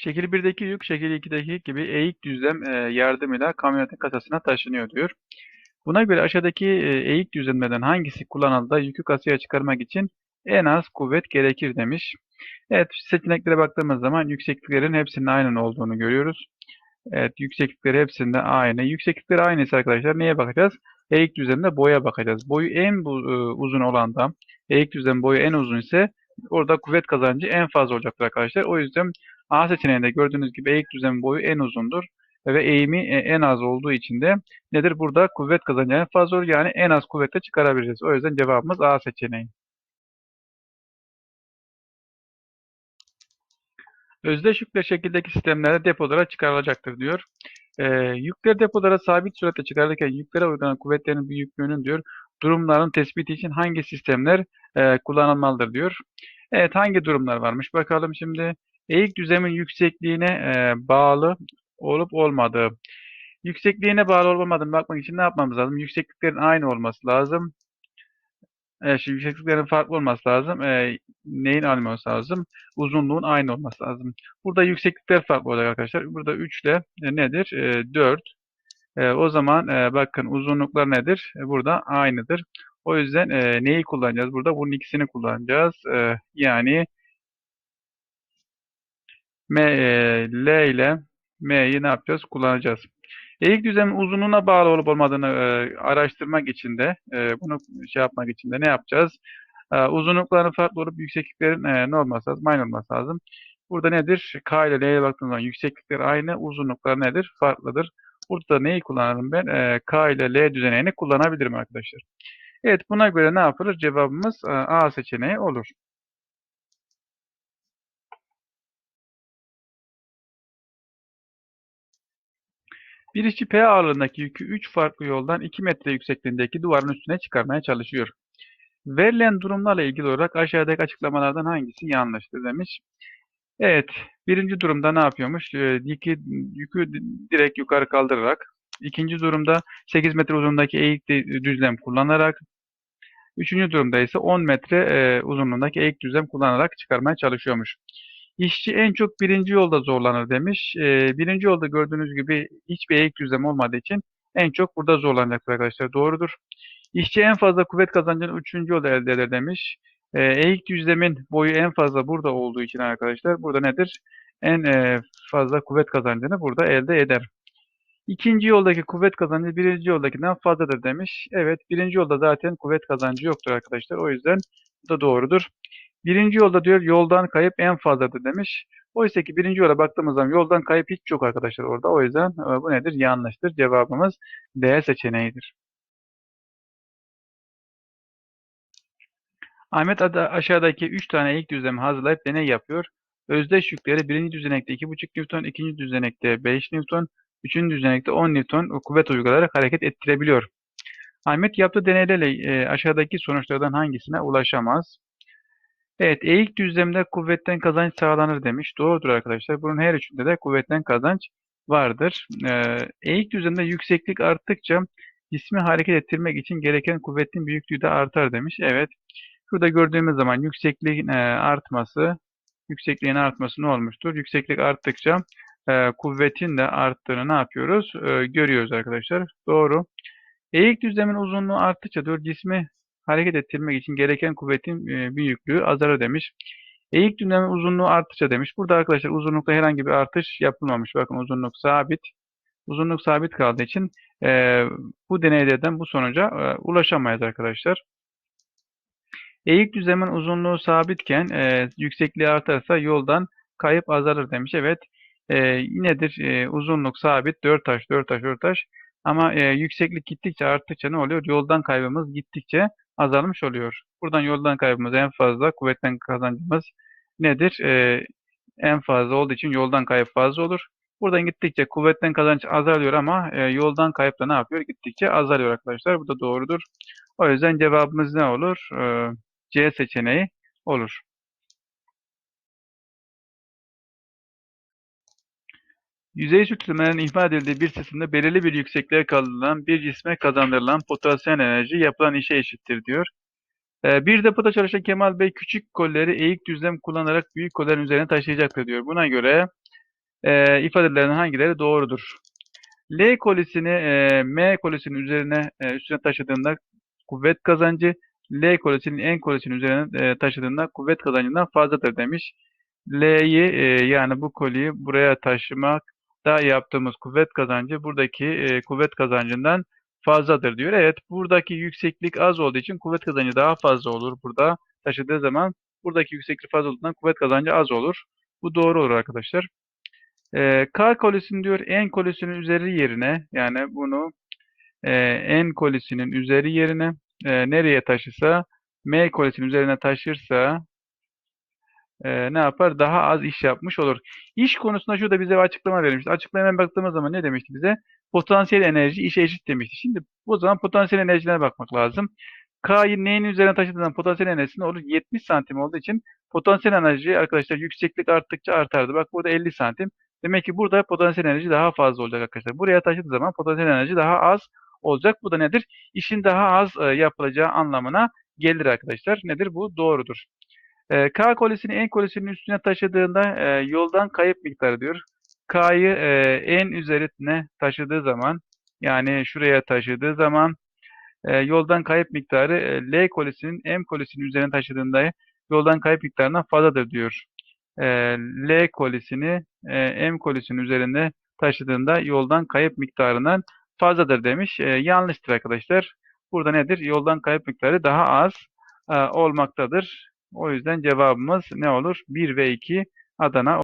Şekil 1'deki yük şekil 2'deki gibi eğik düzlem e, yardımıyla kamyonetin kasasına taşınıyor diyor. Buna göre aşağıdaki e, eğik düzlemlerden hangisi kullanıldığında yükü kasaya çıkarmak için en az kuvvet gerekir demiş. Evet seçeneklere baktığımız zaman yüksekliklerin hepsinin aynı olduğunu görüyoruz. Evet yükseklikleri hepsinde aynı. Yükseklikleri aynıysa arkadaşlar neye bakacağız? Eğik düzlemde boya bakacağız. Boyu en e, uzun olan da eğik düzlem boyu en uzun ise orada kuvvet kazancı en fazla olacaktır arkadaşlar. O yüzden A seçeneğinde gördüğünüz gibi eğik düzlem boyu en uzundur ve eğimi e, en az olduğu için de nedir? Burada kuvvet kazancı en fazla olur. Yani en az kuvvette çıkarabiliriz. O yüzden cevabımız A seçeneği. Özdeş yükle şekildeki sistemlerde depolara çıkarılacaktır diyor. E, yükler depolara sabit süratle çıkarılırken yüklere uygulanan kuvvetlerin büyüklüğünün diyor durumların tespiti için hangi sistemler e, kullanılmalıdır diyor. Evet hangi durumlar varmış bakalım şimdi. Eğik düzlemin yüksekliğine e, bağlı olup olmadığı. Yüksekliğine bağlı olup olmadığını bakmak için ne yapmamız lazım? Yüksekliklerin aynı olması lazım. E, şimdi yüksekliklerin farklı olması lazım. E, neyin aynı olması lazım? Uzunluğun aynı olması lazım. Burada yükseklikler farklı olacak arkadaşlar. Burada 3 ile e, nedir? E, 4. E, o zaman e, bakın uzunluklar nedir? E, burada aynıdır. O yüzden e, neyi kullanacağız? Burada bunun ikisini kullanacağız. E, yani M, e, L ile M'yi ne yapacağız? Kullanacağız. Eğik düzlemin uzunluğuna bağlı olup olmadığını e, araştırmak için de e, bunu şey yapmak için de ne yapacağız? E, uzunlukların farklı olup yüksekliklerin e, ne olması lazım? Aynı olması lazım. Burada nedir? K ile L'ye baktığımız zaman yükseklikler aynı, uzunluklar nedir? Farklıdır. Burada neyi kullanırım ben? E, K ile L düzenini kullanabilirim arkadaşlar. Evet buna göre ne yapılır? Cevabımız e, A seçeneği olur. Bir işçi P ağırlığındaki yükü 3 farklı yoldan 2 metre yüksekliğindeki duvarın üstüne çıkarmaya çalışıyor. Verilen durumlarla ilgili olarak aşağıdaki açıklamalardan hangisi yanlıştır demiş. Evet, birinci durumda ne yapıyormuş? Yükü, yükü direkt yukarı kaldırarak. İkinci durumda 8 metre uzunluğundaki eğik düzlem kullanarak. Üçüncü durumda ise 10 metre e, uzunluğundaki eğik düzlem kullanarak çıkarmaya çalışıyormuş. İşçi en çok birinci yolda zorlanır demiş. E, birinci yolda gördüğünüz gibi hiçbir eğik düzlem olmadığı için en çok burada zorlanacaktır arkadaşlar. Doğrudur. İşçi en fazla kuvvet kazancını üçüncü yolda elde eder demiş. E, eğik düzlemin boyu en fazla burada olduğu için arkadaşlar burada nedir? En fazla kuvvet kazancını burada elde eder. İkinci yoldaki kuvvet kazancı birinci yoldakinden fazladır demiş. Evet birinci yolda zaten kuvvet kazancı yoktur arkadaşlar. O yüzden bu da doğrudur. Birinci yolda diyor yoldan kayıp en fazladır demiş. Oysa ki birinci yola baktığımız zaman yoldan kayıp hiç yok arkadaşlar orada. O yüzden e, bu nedir? Yanlıştır. Cevabımız D seçeneğidir. Ahmet aşağıdaki 3 tane eğik düzlemi hazırlayıp deney yapıyor. Özdeş yükleri birinci düzenekte 2,5 Newton, ikinci düzenekte 5 Newton, üçüncü düzenekte 10 Newton kuvvet uygulayarak hareket ettirebiliyor. Ahmet yaptığı deneylerle e, aşağıdaki sonuçlardan hangisine ulaşamaz? Evet, eğik düzlemde kuvvetten kazanç sağlanır demiş. Doğrudur arkadaşlar. Bunun her üçünde de kuvvetten kazanç vardır. Ee, eğik düzlemde yükseklik arttıkça cismi hareket ettirmek için gereken kuvvetin büyüklüğü de artar demiş. Evet. Şurada gördüğümüz zaman yüksekliğin e, artması, yüksekliğin artması ne olmuştur? Yükseklik arttıkça e, kuvvetin de arttığını ne yapıyoruz? E, görüyoruz arkadaşlar. Doğru. Eğik düzlemin uzunluğu arttıkça diyor cismi hareket ettirmek için gereken kuvvetin e, büyüklüğü azalır demiş. Eğik düzlemin uzunluğu arttıkça demiş. Burada arkadaşlar uzunlukta herhangi bir artış yapılmamış. Bakın uzunluk sabit. Uzunluk sabit kaldığı için e, bu deneylerden bu sonuca e, ulaşamayız arkadaşlar. Eğik düzlemin uzunluğu sabitken e, yüksekliği artarsa yoldan kayıp azalır demiş. Evet. E, nedir? E, uzunluk sabit. 4 taş, 4 taş, 4 taş. Ama e, yükseklik gittikçe arttıkça ne oluyor? Yoldan kaybımız gittikçe azalmış oluyor. Buradan yoldan kaybımız en fazla, kuvvetten kazancımız nedir? E, en fazla olduğu için yoldan kayıp fazla olur. Buradan gittikçe kuvvetten kazanç azalıyor ama e, yoldan kayıp da ne yapıyor? Gittikçe azalıyor arkadaşlar. Bu da doğrudur. O yüzden cevabımız ne olur? E, C seçeneği olur. Yüzey sürtünmelerin ihmal edildiği bir sistemde belirli bir yüksekliğe kaldırılan bir cisme kazandırılan potansiyel enerji yapılan işe eşittir diyor. Ee, bir depoda çalışan Kemal Bey küçük kolleri eğik düzlem kullanarak büyük kollerin üzerine taşıyacaktır diyor. Buna göre e, ifadelerinden hangileri doğrudur? L kolisini e, M kolisinin üzerine e, üstüne taşıdığında kuvvet kazancı L kolisinin N kolisinin üzerine e, taşıdığında kuvvet kazancından fazladır demiş. L'yi e, yani bu koliyi buraya taşımak da yaptığımız kuvvet kazancı buradaki e, kuvvet kazancından fazladır diyor. Evet buradaki yükseklik az olduğu için kuvvet kazancı daha fazla olur burada taşıdığı zaman. Buradaki yükseklik fazla olduğundan kuvvet kazancı az olur. Bu doğru olur arkadaşlar. E, K kolisinin diyor N kolisinin üzeri yerine yani bunu e, N kolisinin üzeri yerine e, nereye taşısa M kolisinin üzerine taşırsa e, ne yapar? Daha az iş yapmış olur. İş konusunda şurada bize bir açıklama verilmişti. Açıklamaya baktığımız zaman ne demişti bize? Potansiyel enerji işe eşit demişti. Şimdi bu zaman potansiyel enerjilere bakmak lazım. K'yı neyin üzerine taşıdığından potansiyel enerjisi ne olur? 70 santim olduğu için potansiyel enerji arkadaşlar yükseklik arttıkça artardı. Bak burada 50 santim. Demek ki burada potansiyel enerji daha fazla olacak arkadaşlar. Buraya taşıdığı zaman potansiyel enerji daha az olacak. Bu da nedir? İşin daha az e, yapılacağı anlamına gelir arkadaşlar. Nedir bu? Doğrudur. E, K kolisini N kolisinin üstüne taşıdığında e, yoldan kayıp miktarı diyor. K'yı e, N üzerine taşıdığı zaman yani şuraya taşıdığı zaman e, yoldan kayıp miktarı e, L kolisinin M kolisinin üzerine taşıdığında yoldan kayıp miktarından fazladır diyor. E, L kolisini e, M kolisinin üzerinde taşıdığında yoldan kayıp miktarından fazladır demiş. E, yanlıştır arkadaşlar. Burada nedir? Yoldan kayıp miktarı daha az e, olmaktadır. O yüzden cevabımız ne olur? 1 ve 2 Adana